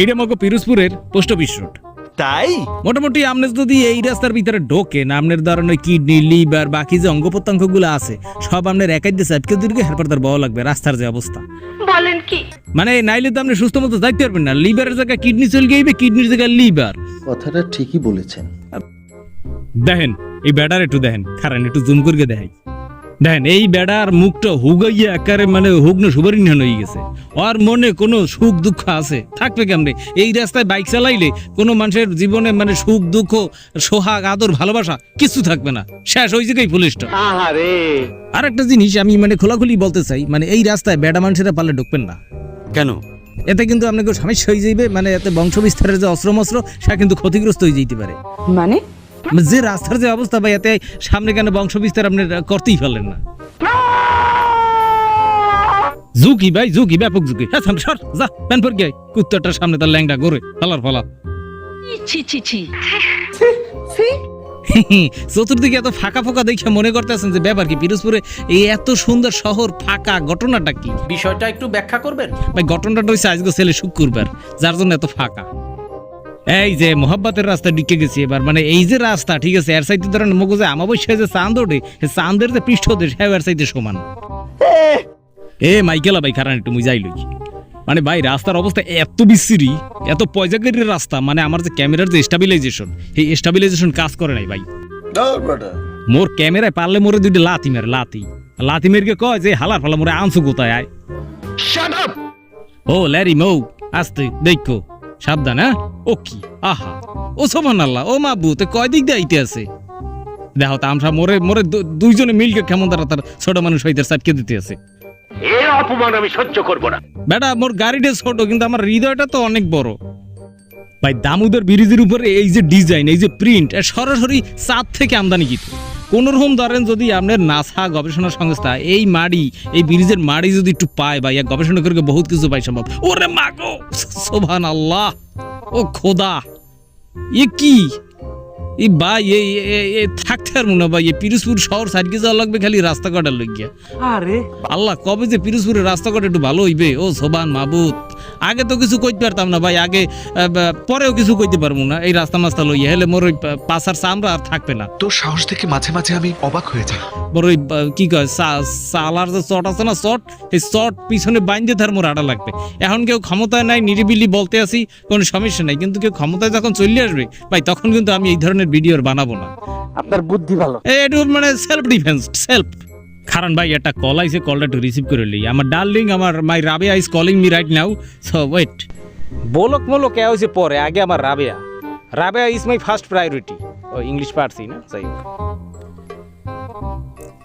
এইটা মগো পিরোজপুরের পোস্ট অফিস রোড। তাই? মোটামুটি আপনি যদি এই রাস্তার ভিতরে ঢোকেন আপনার ধরেন ওই কিডনি লিভার বাকি যে অঙ্গ প্রত্যঙ্গগুলো আছে সব আপনার একাই দিয়ে সাইডকে দূরকে হেরপর তার বড় লাগবে রাস্তার যে অবস্থা। বলেন কি? মানে নাইলে তো আপনি সুস্থ মতো যাইতে পারবেন না লিভারের জায়গায় কিডনি চলে গিয়ে কিডনির জায়গায় লিভার। কথাটা ঠিকই বলেছেন। দেখেন এই ব্যাটার একটু দেখেন খারান একটু জুম করে দেখাই। দেখেন এই বেড়ার মুখটা হুগাইয়া একারে মানে হুগ্ন সুবরিণ হয়ে গেছে। ওর মনে কোনো সুখ দুঃখ আছে? থাকবে কেমনে? এই রাস্তায় বাইক চালাইলে কোনো মানুষের জীবনে মানে সুখ দুঃখ সোহাগ আদর ভালোবাসা কিছু থাকবে না। শেষ ওই জায়গায় পুলিশটা আর একটা জিনিস আমি মানে খোলাখুলি বলতে চাই মানে এই রাস্তায় বেড়া মানুষেরা পালে ঢুকবেন না। কেন? এতে কিন্তু আপনাকে সমস্যা হয়ে যাইবে মানে এতে বংশ বিস্তারের যে অস্ত্র মস্ত্র সেটা কিন্তু ক্ষতিগ্রস্ত হয়ে যেতে পারে। মানে? যে রাস্তার যে অবস্থা ভাই এতে সামনে কেন বংশ বিস্তার আপনি করতেই পারলেন না? ঝুঁকি ভাই ঝুঁকি ব্যাপক ঝুঁকি। হ্যাঁ সর যা প্যান পর গিয়ে কুত্তাটার সামনে তার ল্যাংটা গড়ে ফালার ফালা ছি ছি ছি। চতুর্দিকে এত ফাঁকা ফাঁকা দেখে মনে করতেছেন যে ব্যাপার কি? পিরোজপুরে এই এত সুন্দর শহর ফাঁকা ঘটনাটা কি? বিষয়টা একটু ব্যাখ্যা করবেন? ভাই ঘটনাটা হচ্ছে আজকে ছেলে শুক্রবার যার জন্য এত ফাঁকা। এই যে মোহাব্বতের রাস্তা ঢুকে গেছি এবার। মানে এই যে রাস্তা ঠিক আছে? এর সাইতে ধরেন মগজে আমাবস্যায় যে চাঁদ ওঠে সে চাঁদের যে পৃষ্ঠদেশ হ্যাঁ এর সাইতে সমান। এ মাইকেলা ভাই খারান একটু মুই যাই লই। মানে ভাই রাস্তার অবস্থা এত বিশ্রী এত পয়জাগিরির রাস্তা মানে আমার যে ক্যামেরার যে স্টাবিলাইজেশন এই স্টাবিলাইজেশন কাজ করে নাই ভাই। মোর ক্যামেরায় পারলে মোরে দুইটা লাথি মেরে লাথি। লাথি মেরকে কয় যে হালার ফালা মোরে আনসু কোথায় আয়। ও ল্যারি মৌ আস্তে দেখো। সাবধান হ্যাঁ? ও কি? আহা। ও সোমান আল্লাহ ও মাবু তে কয় দিক দিয়ে আইতে আছে? দেখো তা আমরা মোরে মোরে দুইজনে মিলকে কেমন তারা তার ছোট মানুষ হইতে সাটকে দিতে আছে। অপমান আমি সহ্য করব না। বেটা মোর গাড়িটা ছোট কিন্তু আমার হৃদয়টা তো অনেক বড়। ভাই দামোদর ব্রিজের উপরে এই যে ডিজাইন এই যে প্রিন্ট সরাসরি চাঁদ থেকে আমদানি কিত কোন রকম ধরেন যদি আপনার নাসা গবেষণা সংস্থা এই মাড়ি, এই ব্রিজের মাড়ি যদি একটু পায় বা ইয়া গবেষণা করে বহুত কিছু পাই সম্ভব। ওরে মাগো সোভান আল্লাহ ও খোদা, এ কি? ভাই এই এ- থাকতে ভাই পিরোজপুর শহর সাইডকে যাওয়া লাগবে খালি রাস্তা কাটার লইগিয়া। আরে। আল্লাহ কবে যে পিরোজপুরের রাস্তাঘাট একটু ভালো হইবে? ও সোবান মাবুত আগে তো কিছু কইতে পারতাম না ভাই আগে পরেও কিছু কইতে পারব না। এই রাস্তা মাস্তা লইয়া হেলে মোর ওই পা- পাছার চামড়া আর থাকবে না। তোর সাহস দেখে মাঝে মাঝে আমি অবাক হয়ে যাই। মোর ওই কি কয় সালার যে চট আছে না চট এই চট পিছনে বাইন্দে তার মোর আড়া লাগবে। এখন কেউ ক্ষমতায় নাই নিরিবিলি বলতে আসি কোনো সমস্যা নাই। কিন্তু কেউ ক্ষমতায় যখন চলে আসবে ভাই তখন কিন্তু আমি এই ধরনের ভিডিও আর বানাবো না। আপনার বুদ্ধি ভালো। একটু মানে সেলফ ডিফেন্স সেলফ কারণ ভাই একটা কল আইছে কলটা একটু রিসিভ করে লই। আমার ডার্লিং আমার my Rabia is calling me right now so wait বলক মলক কে হইছে পরে আগে আমার Rabia Rabia is my first priority O English পারছি না যাই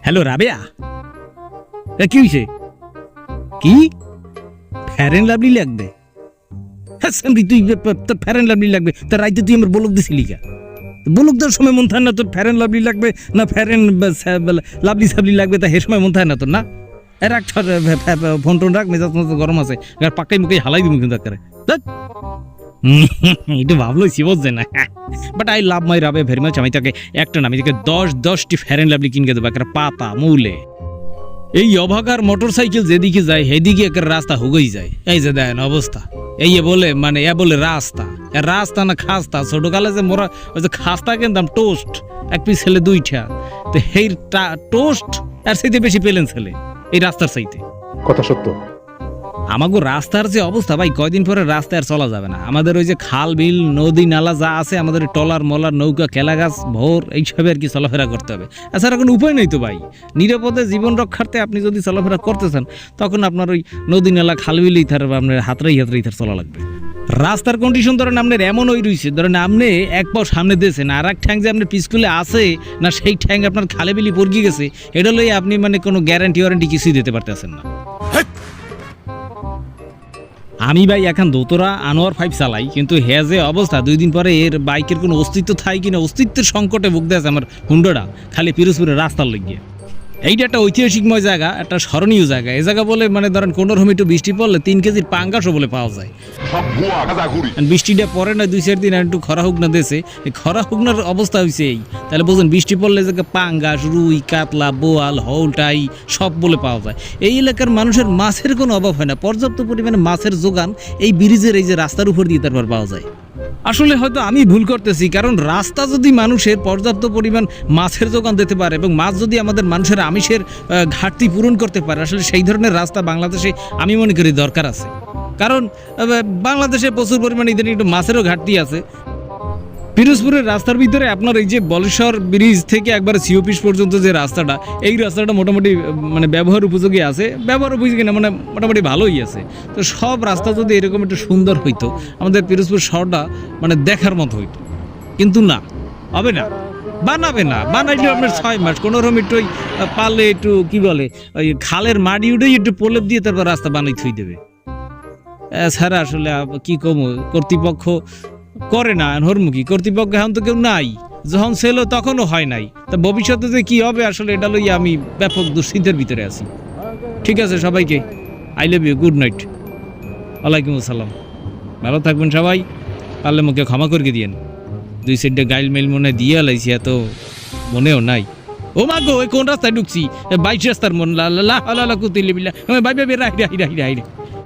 হ্যালো রাবিয়া এ, কি হইছে? কি? ফ্যারেন লাভলি লাগবে? হ্যাঁ তুই তোর ফ্যারেন লাভলি লাগবে। তার রাইতে তুই আমার বলক দিছিলি কা? বলুক সময় মন থাকে না তোর ফ্যারেন লাভলি লাগবে, না ফ্যারেন লাভলি সাবলি লাগবে, তা হে সময় মন থাকে না তোর, না? রাখ ফোন টোন রাখ, মেজাজ মতো গরম আছে, এবার পাকাই মুখে হালাই দিব কিন্তু করে একটু ভাবলইছি বুঝছে না। But I love my Rabe very much আমি তাকে একটা না, আমি তাকে দশ, দশটি ফ্যারেন লাভলি কিনকে দেবো একটা পাতা, মৌলে। এই অভাগার মোটর সাইকেল যেদিকে যায়, সেদিকে একটা রাস্তা হুগেই যায়। এই যে দেখেন অবস্থা। এই বলে মানে এ বলে রাস্তা। রাস্তা না খাস্তা? ছোটকালে যে মোরা ওই যে খাস্তা কিনতাম, টোস্ট, এক পিস ছেলে দুইটা। তো সেই টোস্ট আর সেইতে বেশি পেলেন ছেলে, এই রাস্তার সাইতে কথা সত্য। আমাগো রাস্তার যে অবস্থা ভাই, কয়দিন পরে রাস্তায় আর চলা যাবে না। আমাদের ওই যে খাল, বিল, নদী, নালা যা আছে, আমাদের টলার, মলার, নৌকা কেলা গাছ, ভোর, এইসবে আর কি চলাফেরা করতে হবে। এছাড়া কোনো উপায় নেই তো ভাই। নিরাপদে জীবন রক্ষার্থে আপনি যদি চলাফেরা করতেছেন তখন আপনার ওই নদী, নালা, খাল বিলেই থার আপনার হাতরাই হাতরাই থার চলা লাগবে। রাস্তার কন্ডিশন ধরেন আপনার এমন ওই রয়েছে ধরেন আপনি এক পাও সামনে দিয়েছেন, আর এক ঠ্যাং যে আপনার পিসকুলে আছে, না সেই ঠ্যাং আপনার খালে, বিলি পড়ে গেছে, এটা লই আপনি মানে কোনো গ্যারান্টি ওয়ারেন্টি কিছুই দিতে পারতেছেন না। আমি ভাই এখন দোতরা আনোয়ার ফাইভ চালাই, কিন্তু হ্যাঁ যে অবস্থা, দুই দিন পরে এর বাইকের কোনো অস্তিত্ব থাই কিনা, অস্তিত্বের সংকটে ভুগতে আছে আমার হুন্ডোটা খালি পিরোজপুরের রাস্তার লেগে এইটা একটা ঐতিহাসিকময় জায়গা একটা স্মরণীয় জায়গা। এই জায়গা বলে মানে ধরেন কোনো রকম একটু বৃষ্টি পড়লে তিন কেজির পাঙ্গাসও বলে পাওয়া যায়। বৃষ্টিটা পরে না দুই চার দিন আর একটু খরা হুক না দেশে এই খরা হুকনার অবস্থা হয়েছে এই। তাহলে বুঝুন বৃষ্টি পড়লে যে পাঙ্গাস রুই কাতলা বোয়াল হৌলটাই সব বলে পাওয়া যায়। এই এলাকার মানুষের মাছের কোনো অভাব হয় না পর্যাপ্ত পরিমাণে মাছের যোগান এই ব্রিজের এই যে রাস্তার উপর দিয়ে তারপর পাওয়া যায়। আসলে হয়তো আমি ভুল করতেছি, কারণ রাস্তা যদি মানুষের পর্যাপ্ত পরিমাণ মাছের যোগান দিতে পারে এবং মাছ যদি আমাদের মানুষের আমিষের ঘাটতি পূরণ করতে পারে, আসলে সেই ধরনের রাস্তা বাংলাদেশে আমি মনে করি দরকার আছে। কারণ বাংলাদেশে প্রচুর পরিমাণে ইদানিং একটু মাছেরও ঘাটতি আছে। পিরোজপুরের রাস্তার ভিতরে আপনার এই যে বলেশ্বর ব্রিজ থেকে একবার সিওপিস পর্যন্ত যে রাস্তাটা এই রাস্তাটা মোটামুটি মানে ব্যবহার উপযোগী আছে ব্যবহার উপযোগী না মানে মোটামুটি ভালোই আছে। তো সব রাস্তা যদি এরকম একটু সুন্দর হইতো আমাদের পিরোজপুর শহরটা মানে দেখার মতো হইতো। কিন্তু না হবে না বানাবে না বানাইলে আপনার ছয় মাস কোনো রকম একটু ওই, পালে একটু কি বলে ওই খালের মাটি উঠেই একটু প্রলেপ দিয়ে তারপর রাস্তা বানাই থই দেবে এছাড়া আসলে কি কম কর্তৃপক্ষ করে না হরমুখী। কর্তৃপক্ষ এখন তো কেউ নাই। যখন ছিল তখনও হয় নাই। তা ভবিষ্যতে যে কি হবে, আসলে এটা লইয়া আমি ব্যাপক দুশ্চিন্তার ভিতরে আছি। ঠিক আছে, সবাইকে। I love you good night ওয়ালাইকুম আসসালাম। ভালো থাকবেন সবাই। পারলে মুখে ক্ষমা করে দিয়েন। দুই সাইডে গাইল মেল মনে দিয়ে লাইছি, এত মনেও নাই। ও মা গো কোন রাস্তায় ঢুকছি? বাইশ রাস্তার মন, লা লা লা লা লা কুতিলি বিলা বাই বাই রাই রাই রাই রাই।